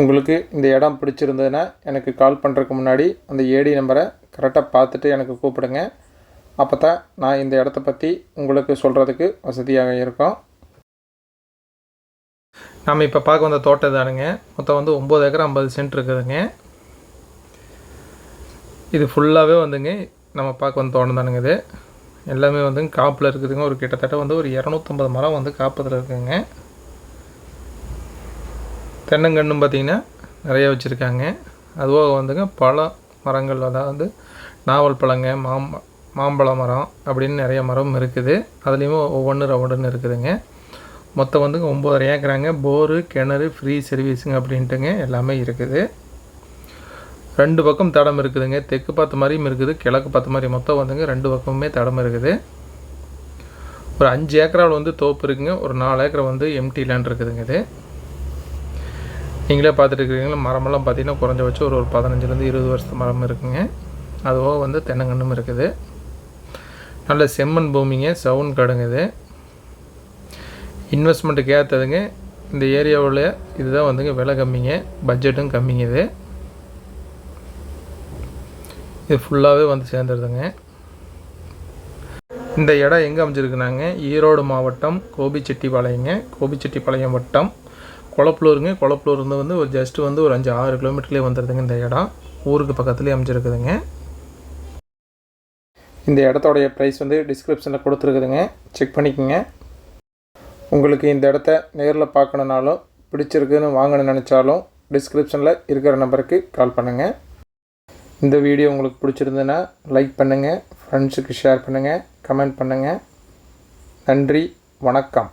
உங்களுக்கு இந்த இடம் பிடிச்சிருந்ததுன்னா எனக்கு கால் பண்ணுறதுக்கு முன்னாடி அந்த ஏடி நம்பரை கரெக்டாக பார்த்துட்டு எனக்கு கூப்பிடுங்க. அப்போ தான் நான் இந்த இடத்த பற்றி உங்களுக்கு சொல்கிறதுக்கு வசதியாக இருக்கும். நம்ம இப்போ பார்க்க வந்த தோட்டம் தானுங்க மொத்தம் வந்து ஒம்பது ஏக்கர் ஐம்பது சென்ட் இருக்குதுங்க. இது ஃபுல்லாகவே வந்துங்க நம்ம பார்க்க வந்த தோட்டம் தானுங்க இது. எல்லாமே வந்து காப்பில் இருக்குதுங்க. ஒரு கிட்டத்தட்ட வந்து ஒரு இரநூத்தம்பது மரம் வந்து காப்பதில் இருக்குங்க. தென்னங்கன்றும் பார்த்திங்கன்னா நிறைய வச்சுருக்காங்க. அதுபோக வந்துங்க பல மரங்கள் அதாவது நாவல் பழங்க மாம்ப மாம்பழ மரம் அப்படின்னு நிறைய மரம் இருக்குது. அதுலேயுமே ஒவ்வொன்று ரவுண்டுன்னு இருக்குதுங்க. மொத்தம் வந்துங்க ஒம்பதரை ஏக்கராங்க. போரு கிணறு ஃப்ரீ சர்வீஸுங்க அப்படின்ட்டுங்க எல்லாமே இருக்குது. ரெண்டு பக்கம் தடம் இருக்குதுங்க. தெற்கு பார்த்த மாதிரியும் இருக்குது. கிழக்கு பார்த்த மாதிரி மொத்தம் வந்துங்க ரெண்டு பக்கமுமே தடம் இருக்குது. ஒரு அஞ்சு ஏக்கராவில் வந்து தோப்பு இருக்குங்க. ஒரு நாலு ஏக்கரை வந்து எம்டி லேண்ட் இருக்குதுங்க இது. நீங்களே பார்த்துட்டு இருக்கிறீங்களா மரமெல்லாம் பார்த்தீங்கன்னா குறைஞ்சபட்சம் ஒரு ஒரு பதினஞ்சுலேருந்து இருபது வருஷத்து மரம் இருக்குங்க. அதுவாக வந்து தென்னங்கன்றும் இருக்குது. நல்ல செம்மண் பூமிங்க சவுன் கடுங்குது. இன்வெஸ்ட்மெண்ட்டுக்கு ஏற்றதுங்க இந்த ஏரியாவில் இதுதான் வந்துங்க விலை கம்மிங்க. பட்ஜெட்டும் கம்மிங்க இது இது ஃபுல்லாகவே வந்து சேர்ந்துருதுங்க. இந்த இடம் எங்கே அமைஞ்சிருக்குனாங்க? ஈரோடு மாவட்டம் கோபிச்செட்டிப்பாளையங்க. கோபிச்செட்டிப்பாளையம் வட்டம். குளப்பலூருங்க. குளப்பலூர் வந்து ஒரு ஜஸ்ட்டு வந்து ஒரு அஞ்சு ஆறு கிலோமீட்டர்லேயே வந்துடுதுங்க இந்த இடம். ஊருக்கு பக்கத்துலேயே அமைஞ்சிருக்குதுங்க. இந்த இடத்தோடைய ப்ரைஸ் வந்து டிஸ்கிரிப்ஷனில் கொடுத்துருக்குதுங்க. செக் பண்ணிக்கோங்க. உங்களுக்கு இந்த இடத்த நேரில் பார்க்கணுனாலும் பிடிச்சிருக்குன்னு வாங்கணும்னு நினச்சாலும் டிஸ்கிரிப்ஷனில் இருக்கிற நம்பருக்கு கால் பண்ணுங்கள் இந்த வீடியோ உங்களுக்கு பிடிச்சிருந்ததுன்னா லைக் பண்ணுங்கள் ஃப்ரெண்ட்ஸுக்கு ஷேர் பண்ணுங்கள் கமெண்ட் பண்ணுங்கள் நன்றி. வணக்கம்.